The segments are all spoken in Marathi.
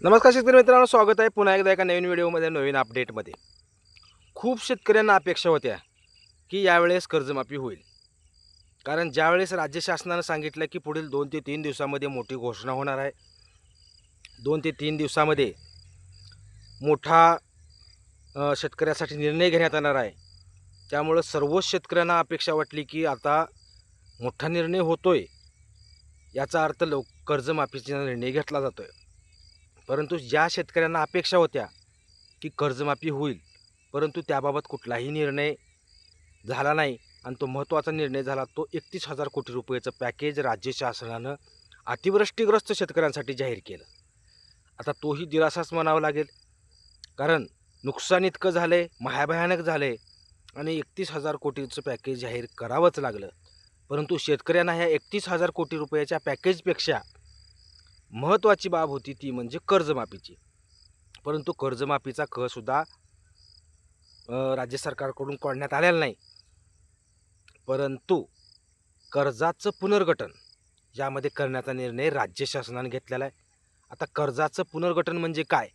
नमस्कार शेतकरी मित्रांनो स्वागत आहे पुन्हा एकदा एका नवीन व्हिडिओमध्ये नवीन अपडेटमध्ये खूप शेतकऱ्यांना अपेक्षा होत्या की यावेळेस कर्जमाफी होईल. कारण ज्यावेळेस राज्य शासनानं सांगितलं की पुढील दोन ते तीन दिवसामध्ये मोठी घोषणा होणार आहे दोन ते तीन दिवसामध्ये मोठा शेतकऱ्यासाठी निर्णय घेण्यात येणार आहे. त्यामुळं सर्वच शेतकऱ्यांना अपेक्षा वाटली की आता मोठा निर्णय होतो आहे याचा अर्थ लव कर्जमाफीचा निर्णय घेतला जातो आहे परंतु ज्या शेतकऱ्यांना अपेक्षा होत्या की कर्जमाफी होईल परंतु त्याबाबत कुठलाही निर्णय झाला नाही आणि तो महत्त्वाचा निर्णय झाला तो एकतीस हजार कोटी रुपयाचं पॅकेज राज्य शासनानं अतिवृष्टीग्रस्त शेतकऱ्यांसाठी जाहीर केलं. आता तोही दिलासाच म्हणावा लागेल. कारण नुकसान इतकं झालं आहे महाभयानक झालं आहे आणि एकतीस हजार कोटीचं पॅकेज जाहीर करावंच लागलं. परंतु शेतकऱ्यांना ह्या एकतीस हजार कोटी रुपयाच्या पॅकेजपेक्षा महत्त्वाची बाब होती ती म्हणजे कर्जमाफीची. परंतु कर्जमाफीचा क राज्य सरकारकडून काढण्यात आलेला नाही. परंतु कर्जाचं पुनर्गठन यामध्ये करण्याचा निर्णय राज्य शासनाने घेतलेला आहे. आता कर्जाचं पुनर्गठन म्हणजे काय?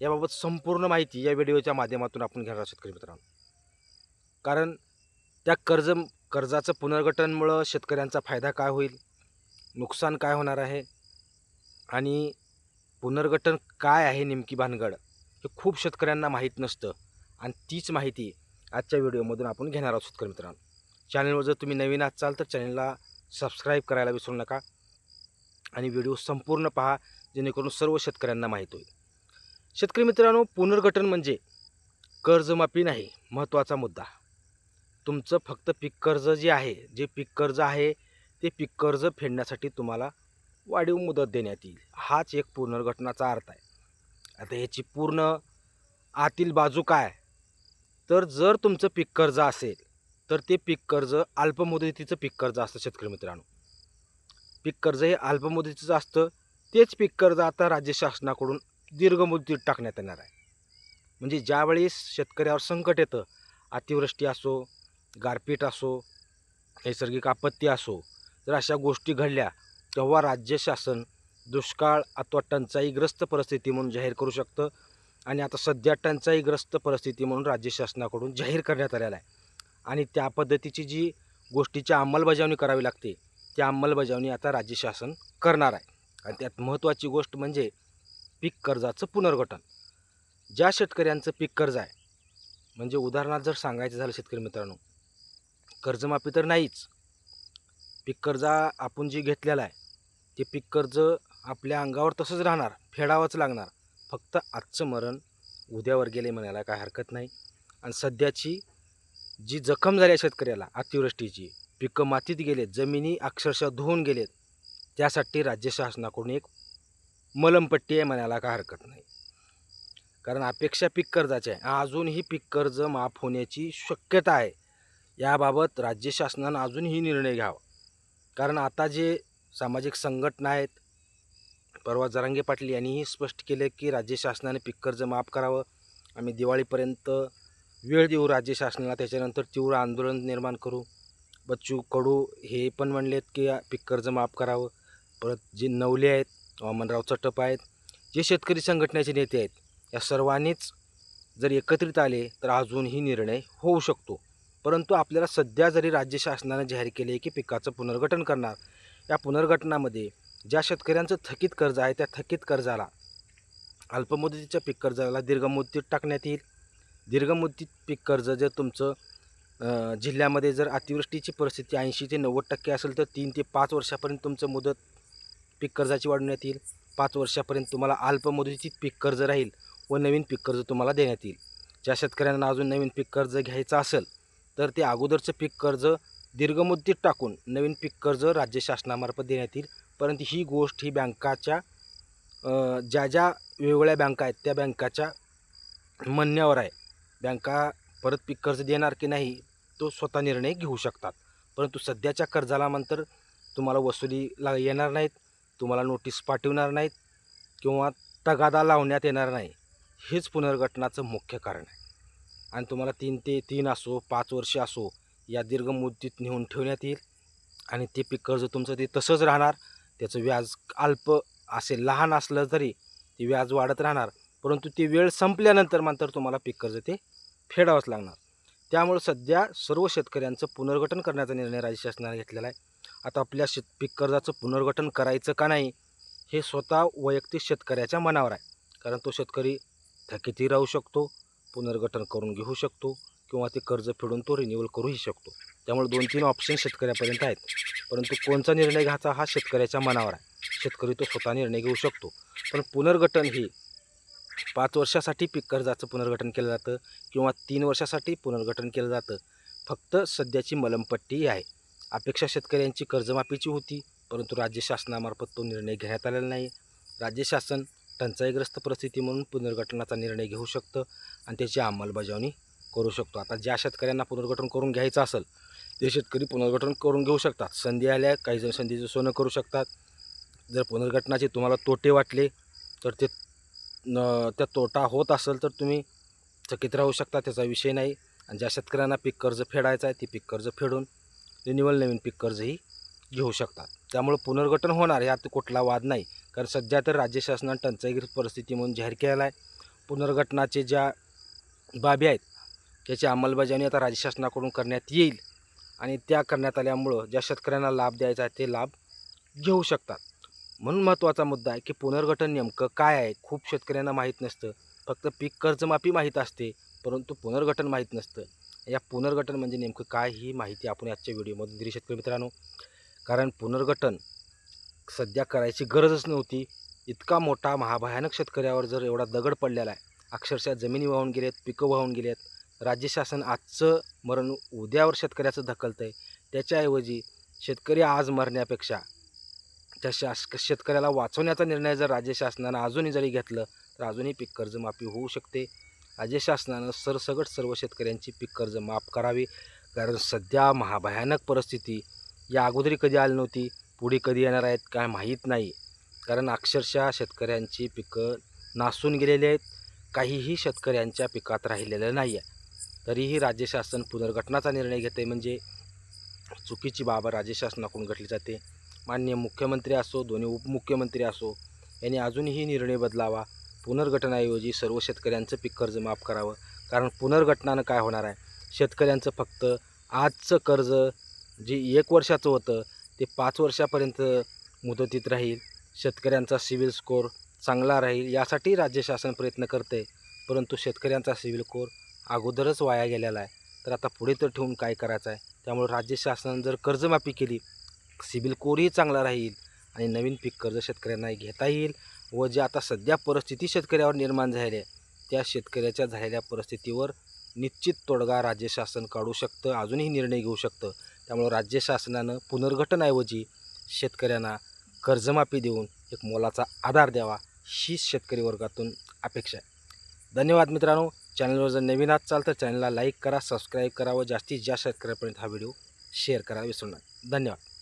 याबाबत संपूर्ण माहिती या व्हिडिओच्या माध्यमातून आपण घेणार आहोत शेतकरी मित्रांनो. कारण त्या कर्ज कर्जाचं पुनर्गठनमुळं शेतकऱ्यांचा फायदा काय होईल? नुकसान काय होणार आहे? आणि पुनर्गठन काय आहे नेमकी भानगड हे खूप शेतकऱ्यांना माहीत नसतं. आणि तीच माहिती आजच्या व्हिडिओमधून आपण घेणार आहोत शेतकरी मित्रांनो. चॅनलवर जर तुम्ही नवीन असाल तर चॅनलला सबस्क्राईब करायला विसरू नका आणि व्हिडिओ संपूर्ण पहा जेणेकरून सर्व शेतकऱ्यांना माहीत होईल. शेतकरी मित्रांनो पुनर्गठन म्हणजे कर्जमाफी नाही महत्त्वाचा मुद्दा. तुमचं फक्त पीक कर्ज जे आहे जे पीक कर्ज आहे ते पीक कर्ज फेडण्यासाठी तुम्हाला वाढीव मुदत देण्यात येईल. हाच एक पुनर्घटनाचा अर्थ आहे. आता ह्याची पूर्ण आतील बाजू काय? तर जर तुमचं पीक कर्ज असेल तर ते पीक कर्ज अल्पमुदतीचं पीक कर्ज असतं शेतकरी मित्रांनो. पीक कर्ज हे अल्पमुदतीचं असतं. तेच पीक कर्ज आता राज्य शासनाकडून दीर्घ मुदतीत टाकण्यात येणार आहे. म्हणजे ज्यावेळेस शेतकऱ्यावर संकट येतं अतिवृष्टी असो गारपीट असो नैसर्गिक आपत्ती असो जर अशा गोष्टी घडल्या तेव्हा राज्य शासन दुष्काळ अथवा टंचाईग्रस्त परिस्थिती म्हणून जाहीर करू शकतं. आणि आता सध्या टंचाईग्रस्त परिस्थिती म्हणून राज्य शासनाकडून जाहीर करण्यात आलेला आहे. आणि त्या पद्धतीची जी गोष्टीची अंमलबजावणी करावी लागते ती अंमलबजावणी आता राज्य शासन करणार आहे. आणि त्यात महत्त्वाची गोष्ट म्हणजे पीक कर्जाचं पुनर्गठन. ज्या शेतकऱ्यांचं पीक कर्ज आहे म्हणजे उदाहरणार्थ जर सांगायचं झालं शेतकरी मित्रांनो कर्जमाफी तर नाहीच. पीक कर्ज आपण जी घेतलेला आहे ते पीक कर्ज आपल्या अंगावर तसंच राहणार फेडावंच लागणार. फक्त आजचं मरण उद्यावर गेले म्हणायला काय हरकत नाही. आणि सध्याची जी जखम झाली आहे शेतकऱ्याला अतिवृष्टीची पिकं मातीत गेलेत जमिनी अक्षरशः धुवून गेलेत त्यासाठी राज्य शासनाकडून एक मलमपट्टी आहे म्हणायला काय हरकत नाही. कारण अपेक्षा पीक कर्जाची आहे. अजूनही पीक कर्ज माफ होण्याची शक्यता आहे. याबाबत राज्य शासनानं अजूनही निर्णय घ्यावा. कारण आता जे सामाजिक संघटना आहेत परवा जरांगे पाटील यांनीही स्पष्ट केले की राज्य शासनाने पीक कर्ज माफ करावं. आम्ही दिवाळीपर्यंत वेळ देऊ राज्य शासनाला त्याच्यानंतर तीव्र आंदोलन निर्माण करू. बच्चू कडू हे पण म्हणलेत की पीक कर्ज माफ करावं. परत जे नवले आहेत वामनराव चटप आहेत जे शेतकरी संघटनेचे नेते आहेत या सर्वांनीच जर एकत्रित आले तर अजूनही निर्णय होऊ शकतो. परंतु आपल्याला सध्या जरी राज्य शासनाने जाहीर केले की पिकाचं पुनर्गठन करणार या पुनर्गठनामध्ये ज्या शेतकऱ्यांचं थकीत कर्ज आहे त्या थकीत कर्जाला अल्पमुदतीच्या पीक कर्जाला दीर्घमुदतीत टाकण्यात येईल. दीर्घमुदतीत पीक कर्ज जर तुमचं जिल्ह्यामध्ये जर अतिवृष्टीची परिस्थिती ऐंशी ते नव्वद टक्के असेल तर तीन ते पाच वर्षापर्यंत तुमचं मुदत पीक कर्जाची वाढवण्यात येईल. पाच वर्षापर्यंत तुम्हाला अल्पमुदतीत पीक कर्ज राहील व नवीन पीक कर्ज तुम्हाला देण्यात येईल. ज्या शेतकऱ्यांना अजून नवीन पीक कर्ज घ्यायचं असेल तर ते अगोदरचं पीक कर्ज दीर्घमुदतीत टाकून नवीन पीक कर्ज राज्य शासनामार्फत देण्यात येईल. परंतु ही गोष्ट ही बँकाच्या ज्या ज्या वेगवेगळ्या बँका आहेत त्या बँकाच्या म्हणण्यावर आहे. बँका परत पीक कर्ज देणार की नाही तो स्वतः निर्णय घेऊ शकतात. परंतु सध्याच्या कर्जाला नंतर तुम्हाला वसुली ला येणार नाहीत तुम्हाला नोटीस पाठवणार नाहीत किंवा तगादा लावण्यात येणार नाही. हेच पुनर्गठनाचं मुख्य कारण आहे. आणि तुम्हाला तीन ते तीन असो पाच वर्ष असो या दीर्घ मुदतीत नेऊन ठेवण्यात येईल. आणि ते पीक कर्ज तुमचं ते तसंच राहणार. त्याचं व्याज अल्प असेल लहान असलं तरी ते व्याज वाढत राहणार. परंतु ती वेळ संपल्यानंतर मात्र तुम्हाला पीक कर्ज ते फेडावंच लागणार. त्यामुळे सध्या सर्व शेतकऱ्यांचं पुनर्गठन करण्याचा निर्णय राज्य शासनाने घेतलेला आहे. आता आपल्या शेत पीक कर्जाचं पुनर्गठन करायचं का नाही हे स्वतः वैयक्तिक शेतकऱ्याच्या मनावर आहे. कारण तो शेतकरी थकीतही राहू शकतो पुनर्गठन करून घेऊ शकतो. किंवा ते कर्ज फेडून तो रिन्युअल करूही शकतो. त्यामुळे दोन तीन ऑप्शन शेतकऱ्यापर्यंत आहेत. परंतु कोणचा निर्णय घ्यायचा हा शेतकऱ्याच्या मनावर आहे. शेतकरी तो स्वतः निर्णय घेऊ शकतो. पण पुनर्गठन ही पाच वर्षासाठी पीक कर्जाचं पुनर्गठन केलं जातं किंवा तीन वर्षासाठी पुनर्गठन केलं जातं. फक्त सध्याची मलमपट्टी आहे. अपेक्षा शेतकऱ्यांची कर्जमाफीची होती परंतु राज्य शासनामार्फत तो निर्णय घेण्यात आलेला नाही. राज्य शासन टंचाईग्रस्त परिस्थिती म्हणून पुनर्गठनाचा निर्णय घेऊ शकतं आणि त्याची अंमलबजावणी करू शकतो. आता ज्या शेतकऱ्यांना पुनर्गठन करून घ्यायचं असेल ते शेतकरी पुनर्गठन करून घेऊ शकतात. संधी आल्या काही जण संधीचं सोनं करू शकतात. जर पुनर्गठनाचे तुम्हाला तोटे वाटले तर ते न त्या तोटा होत असेल तर तुम्ही चकित राहू शकता त्याचा विषय नाही. आणि ज्या शेतकऱ्यांना पीक कर्ज फेडायचं आहे ते पीक कर्ज फेडून रिन्युअल नवीन पीक कर्जही घेऊ शकतात. त्यामुळं पुनर्गठन होणार यात कुठला वाद नाही. कारण सध्या तर राज्य शासनानं टंचाईग्रस्त परिस्थिती म्हणून जाहीर केलेला आहे. पुनर्गठनाचे ज्या बाबी आहेत याची अंमलबजावणी आता राज्य शासनाकडून करण्यात येईल. आणि त्या करण्यात आल्यामुळं ज्या शेतकऱ्यांना लाभ द्यायचा आहे ते लाभ घेऊ शकतात. म्हणून महत्त्वाचा मुद्दा आहे की पुनर्गठन नेमकं काय आहे? खूप शेतकऱ्यांना माहीत नसतं. फक्त पीक कर्जमाफी माहीत असते परंतु पुनर्गठन माहीत नसतं. या पुनर्गठन म्हणजे नेमकं काय ही माहिती आपण आजच्या व्हिडिओमधून दिली शेतकरी मित्रांनो. कारण पुनर्गठन सध्या करायची गरजच नव्हती. इतका मोठा महाभयानक शेतकऱ्यावर जर एवढा दगड पडलेला आहे. अक्षरशः जमिनी वाहून गेलेत पिकं वाहून गेलेत. राज्य शासन आजचं मरण उद्यावर शेतकऱ्याचं धकलतं आहे त्याच्याऐवजी शेतकरी आज मरण्यापेक्षा त्या शास शेतकऱ्याला वाचवण्याचा निर्णय जर राज्य शासनानं अजूनही जरी घेतलं तर अजूनही पीक कर्जमाफी होऊ शकते. राज्य शासनानं सरसगट सर्व शेतकऱ्यांची पीक कर्ज माफ करावी कारण सध्या महाभयानक परिस्थिती या अगोदरी कधी आली नव्हती पुढे कधी येणार आहेत काय माहीत नाही. कारण अक्षरशः शेतकऱ्यांची पिकं नासून गेलेली आहेत. काहीही शेतकऱ्यांच्या पिकात राहिलेलं नाही आहे तरीही राज्य शासन पुनर्गठनाचा निर्णय घेते म्हणजे चुकीची बाब राज्य शासनाकडून घडली जाते. मान्य मुख्यमंत्री असो दोन्ही उपमुख्यमंत्री असो यांनी अजूनही निर्णय बदलावा. पुनर्गठनाऐवजी सर्व शेतकऱ्यांचं पीक कर्ज माफ करावं. कारण पुनर्गठनानं काय होणार आहे? शेतकऱ्यांचं फक्त आजचं कर्ज जे एक वर्षाचं होतं ते पाच वर्षापर्यंत मुदतीत राहील. शेतकऱ्यांचा सिव्हिल स्कोर चांगला राहील यासाठी राज्य शासन प्रयत्न करते परंतु शेतकऱ्यांचा सिव्हिल स्कोर अगोदरच वाया गेलेला आहे. तर आता पुढे तर ठेवून काय करायचं आहे? त्यामुळे राज्य शासनानं जर कर्जमाफी केली सिबिल स्कोरही चांगला राहील आणि नवीन पीक कर्ज शेतकऱ्यांना घेता येईल व जे आता सध्या परिस्थिती शेतकऱ्यावर निर्माण झाली आहे त्या शेतकऱ्याच्या झालेल्या परिस्थितीवर निश्चित तोडगा राज्य शासन काढू शकतं अजूनही निर्णय घेऊ शकतं. त्यामुळं राज्य शासनानं पुनर्गठनाऐवजी शेतकऱ्यांना कर्जमाफी देऊन एक मोलाचा आधार द्यावा हीच शेतकरी वर्गातून अपेक्षा आहे. धन्यवाद मित्रांनो. चॅनलवर जर नवीन आत चाल तर चॅनलला लाईक करा सबस्क्राईब करा व जास्तीत जास्त शेतकऱ्यापर्यंत हा व्हिडिओ शेअर करा विसरू नका धन्यवाद।